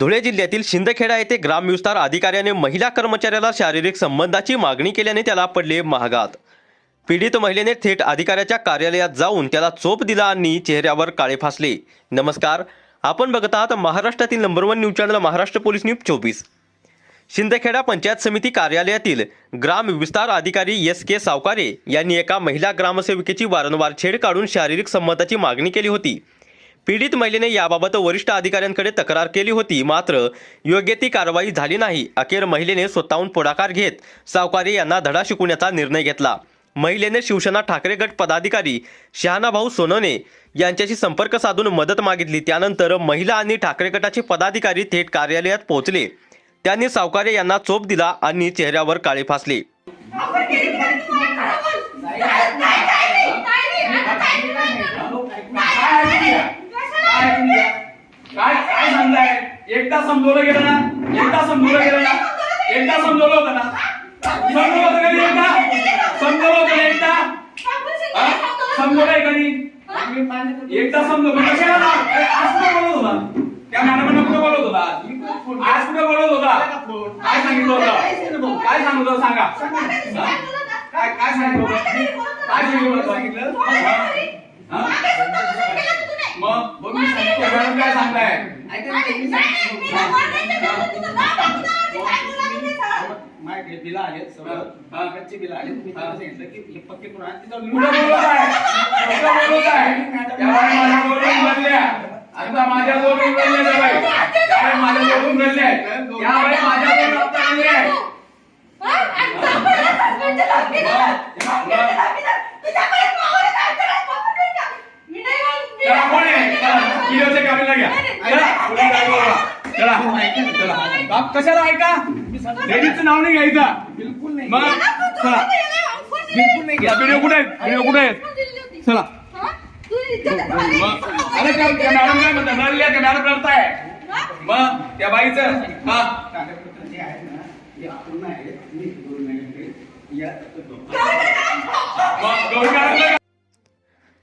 धुळे जिल्ह्यातील शिंदखेडा येथे ग्रामविस्तार अधिकाऱ्याने महिला कर्मचाऱ्याला शारीरिक संबंधाची मागणी केल्याने त्याला पडले महागात. पीडित महिलेने थेट अधिकाऱ्याच्या कार्यालयात जाऊन त्याला चोप दिला आणि चेहऱ्यावर काळे फासले. नमस्कार आपण बघत आहात महाराष्ट्रातील number one news channel Maharashtra police news चोवीस. शिंदखेडा पंचायत समिती कार्यालयातील ग्राम विस्तार अधिकारी एस के सावकारे यांनी एका महिला ग्रामसेविकेची वारंवार छेड काढून शारीरिक संबंधाची मागणी केली होती. पीडित महिलेने याबाबत वरिष्ठ अधिकाऱ्यांकडे तक्रार केली होती. मात्र योग्य ती कारवाई झाली नाही. अखेर महिलेने स्वतःहून पुढाकार घेत सावकारे यांना धडा शिकवण्याचा निर्णय घेतला. महिलेने शिवसेना ठाकरे गट पदाधिकारी शहानाभाऊ सोनवणे यांच्याशी संपर्क साधून मदत मागितली. त्यानंतर महिला आणि ठाकरे गटाचे पदाधिकारी थेट कार्यालयात पोहोचले. त्यांनी सावकारे यांना चोप दिला आणि चेहऱ्यावर काळे फासले आपण केली की नाही तुम्हाला खरं बोल. नाही, नाही, नाही, नाही, नाही, आता काय नाही, नाही, नाही. काय ऐकून घ्या? काय काय सांगताय एकदा समजवलं गेलं ना? एकदा समजवलं गेलं ना? एकदा समजवलं होतं ना? समजवलं होतं कधी एकदा? समजवलं होतं ना एकदा? समजवलंय कधी? एकदा समजवलं. कशाला? ना? आज कुठे बोलत होता? त्या मॅडमांना कुठे बोलत होता? आज कुठे बोलत होता? काय सांगितलं होतं? काय सांगितलं सांगा? काय काय सांगितलं काय सांगितलं होतं हा? मग त्या मॅडम काय सांगताय नाही, बिल आले सगळं. कच्चे बिल आले तुम्ही त्यांना सांगितलं की हे पक्के करून आणा. तिथं कुठं बोलत आहे. कुठं बोलत आहे. त्यावेळी माझ्या बोलून बोलल्या आता माझ्या त्यावेळी त्यावेळी माझ्या यावेळी माझ्या बोलून आता बोलले आहे चला कोण आहे चला व्हिडिओच्या कॅमेरा घ्या चला पुढे काय बोला चला चला बाप कशाला ऐका लेडीजचं नाव नाही घ्यायचं. बिलकुल नाही. मग चला. बिलकुल नाही घ्या. व्हिडिओ कुठे आहेत? व्हिडिओ कुठे आहेत? चला. मग अरे त्या त्या मॅडम काय म्हणतात? रडल्या त्या मॅडम रडताय. मग त्या बाईचं हा. कागदपत्र जे आहेत ना ते अपूर्ण आहेत. मी दोन महिन्याकडे या मग गौरी मॅडमला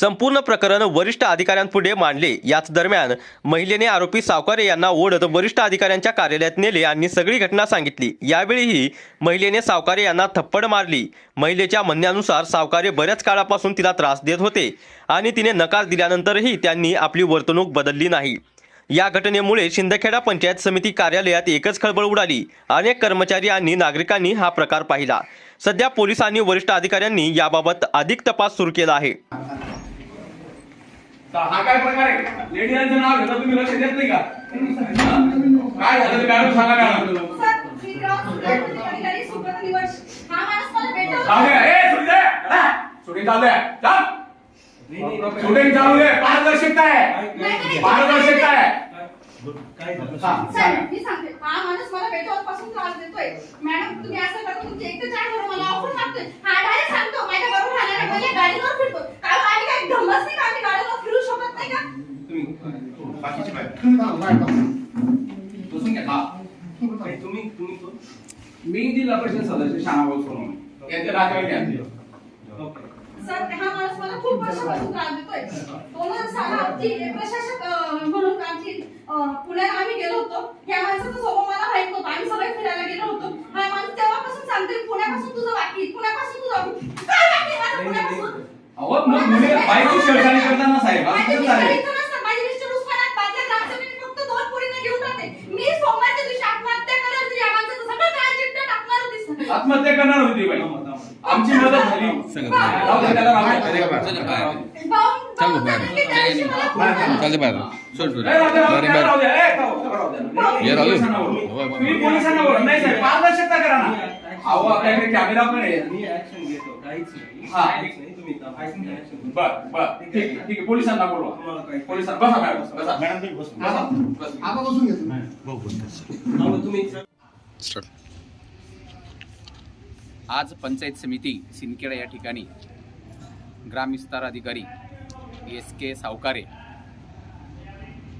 संपूर्ण प्रकरण वरिष्ठ अधिकाऱ्यांपुढे मांडले. याच दरम्यान महिलेने आरोपी सावकारे यांना ओढत वरिष्ठ अधिकाऱ्यांच्या कार्यालयात नेले आणि सगळी घटना सांगितली. यावेळीही महिलेने सावकारे यांना थप्पड मारली. महिलेच्या म्हणण्यानुसार सावकारे बऱ्याच काळापासून तिला त्रास देत होते आणि तिने नकार दिल्यानंतरही त्यांनी आपली वर्तणूक बदलली नाही. या घटनेमुळे शिंदखेडा पंचायत समिती कार्यालयात एकच खळबळ उडाली. अनेक कर्मचारी आणि नागरिकांनी हा प्रकार पाहिला. सध्या पोलिसांनी वरिष्ठ अधिकाऱ्यांनी याबाबत अधिक तपास सुरू केला आहे. हा काय प्रकार आहे? लेडीजांचं नाव घेता तुम्ही लक्ष देत नाही का? हा? काय झालं ते मॅडम? सांगा मॅडम. हा? शूटिंग चालू आहे. चल शूटिंग चालू. आहे. पारदर्शकता आहे. पारदर्शकता आहे. हा. मी सांगते. हा माणूस मला भेटवापासून त्रास देतोय. मॅडम तुम्ही असं करता तुमचे एक ते चार घरून मला ऑफर मागतोय. हा डायरेक्ट सांगतो. माझ्या बरोबर राहणाऱ्या महिला गाडीवर फिरतो कारण आम्ही काय धमच नाही का आम्ही गाडीवर फिरू शकत नाही का बसून घ्या हा. तुम्ही तुम्ही कोण? मी जिल्हा परिषद सदस्य शहाभाऊ सोनवणे. यांचे आमचे. सर हा माणूस मला खूप वर्षापासून त्रास देतोय. तो मला सांगा आमची प्रशासक म्हणून आमची अं, पुण्यात आम्ही गेलो होतो. ह्या माणसाचा स्वभाव मला माहीत नव्हता. आम्ही सगळे फिरायला गेलो होतो. हा माणूस तेव्हापासून सांगतोय पुण्यापासून तुझं बाकी पुण्यापासून तुझं काय बाकी? माझं पुण्यापासून. अहो मग मुली करताना साहेब असं कसं मिस्टर चालेल इथं नसतात. माझे मिस्टर उस्मानात बादल्या ग्रामसभेने फक्त दोन पोरींना घेऊन राहते. मी सोमवारच्या दिवशी आत्महत्या करणार होती. या माणसाचं सगळं काळ चिट्ट टाकणार होती सर. आत्महत्या करणार होती बाई. आमची मदत झाली. बाहेर सोड सोड. ये राहू. पोलिसांना बोलवा. तुम्ही पोलिसांना बोलवा. नाही साहेब पारदर्शकता करा ना. अहो आपल्याकडे कॅमेरा पण आहे. मी ऍक्शन घेतो. काहीच नाही. हा. तुम्ही घेतो. बर बर. ठीक आहे. ठीक आहे. पोलिसांना बोलवा. पोलिसांना बसा मॅडम बसा. मॅडम बसा. बसा. मग तुम्ही स्टार्ट. आज पंचायत समिती सिनखेडा या ठिकाणी ग्रामविस्तार अधिकारी एस के सावकारे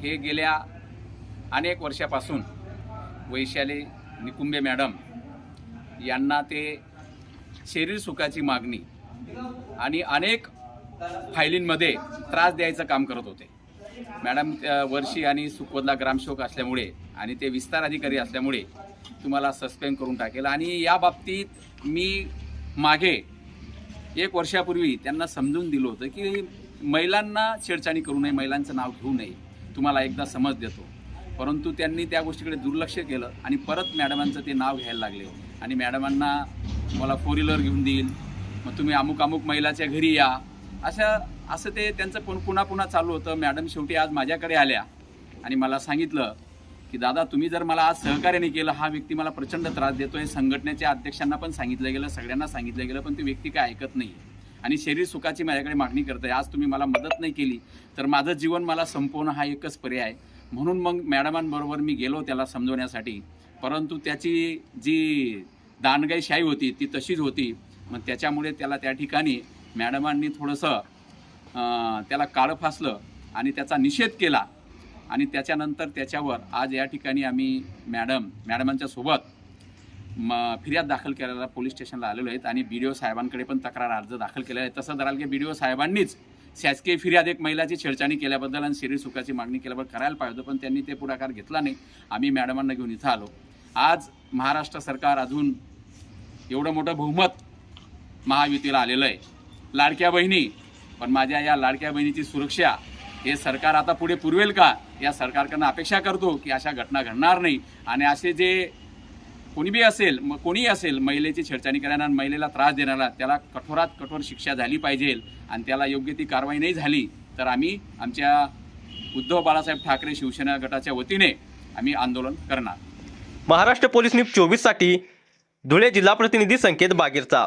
हे गेल्या अनेक वर्षापासून वैशाली निकुंबे मॅडम यांना ते शरीर सुखाची मागणी आणि अनेक फायलींमध्ये त्रास द्यायचं काम करत होते. मॅडम वर्षी आणि सुखवदला ग्रामसेवक असल्यामुळे आणि ते विस्तार अधिकारी असल्यामुळे तुम्हाला सस्पेंड करून टाकेल. आणि या बाबतीत मी मागे एक वर्षापूर्वी त्यांना समजून दिलं होतं की महिलांना छेडछाणी करू नये महिलांचं नाव घेऊ नये. तुम्हाला एकदा समज देतो. परंतु त्यांनी त्या गोष्टीकडे दुर्लक्ष केलं आणि परत मॅडमांचं ते नाव घ्यायला लागले. आणि मॅडमांना मला फोर व्हीलर घेऊन देईल. मग तुम्ही अमुक अमुक महिलाच्या घरी या. अशा असं ते त्यांचं पुन्हा पुन्हा चालू होतं. मॅडम शेवटी आज माझ्याकडे आल्या आणि मला सांगितलं की दादा तुम्ही जर मला आज सहकार्याने केलं हा व्यक्ती मला प्रचंड त्रास देतोय. संघटनेच्या अध्यक्षांना पण सांगितलं गेलं सगळ्यांना सांगितलं गेलं पण ती व्यक्ती काय ऐकत नाही आणि शरीर सुखाची माझ्याकडे मागणी करते आज तुम्ही मला मदत नाही केली तर माझं जीवन मला संपवणं हा एकच पर्याय आहे. म्हणून मग मॅडमांबरोबर मी गेलो त्याला समजवण्यासाठी. परंतु त्याची जी दानगाईशाही होती ती तशीच होती. मग त्याच्यामुळे त्याला त्या ठिकाणी मॅडमांनी थोडंसं त्याला काळं फासलं आणि त्याचा निषेध केला. आणि त्याच्यानंतर त्याच्यावर आज या ठिकाणी आम्ही मॅडम मॅडमांच्या सोबत म फिर्याद दाखल करायला पोलीस स्टेशनला आलेलो आहेत आणि बी डी ओ साहेबांकडे पण तक्रार अर्ज दाखल केलेला आहे. तसं धराल की बी डी ओ साहेबांनीच शासकीय फिर्याद एक महिलाची छेडछाणी केल्याबद्दल आणि शरीर सुखाची मागणी केल्याबद्दल करायला पाहिजे होतं पण त्यांनी ते पुढाकार घेतला नाही. आम्ही मॅडमांना घेऊन इथं आलो. आज महाराष्ट्र सरकार अजून एवढं मोठं बहुमत महायुतीला आलेलं आहे. लाडक्या बहिणी पण माझ्या या लाडक्या बहिणीची सुरक्षा हे सरकार आता पुढे पुरवेल का? या सरकारकडनं अपेक्षा करतो की अशा घटना घडणार नाही. आणि असे जे कोणी बी असेल मग कोणीही असेल महिलेची छेडछाणी करणारा महिलेला त्रास देणारा त्याला कठोरात कठोर शिक्षा झाली पाहिजे आणि त्याला योग्य ती कारवाई नाही झाली तर आम्ही आमच्या उद्धव बाळासाहेब ठाकरे शिवसेना गटाच्या वतीने आम्ही आंदोलन करणार. महाराष्ट्र पोलीस न्यूज चोवीससाठी धुळे जिल्हा प्रतिनिधी संकेत बागीरचा.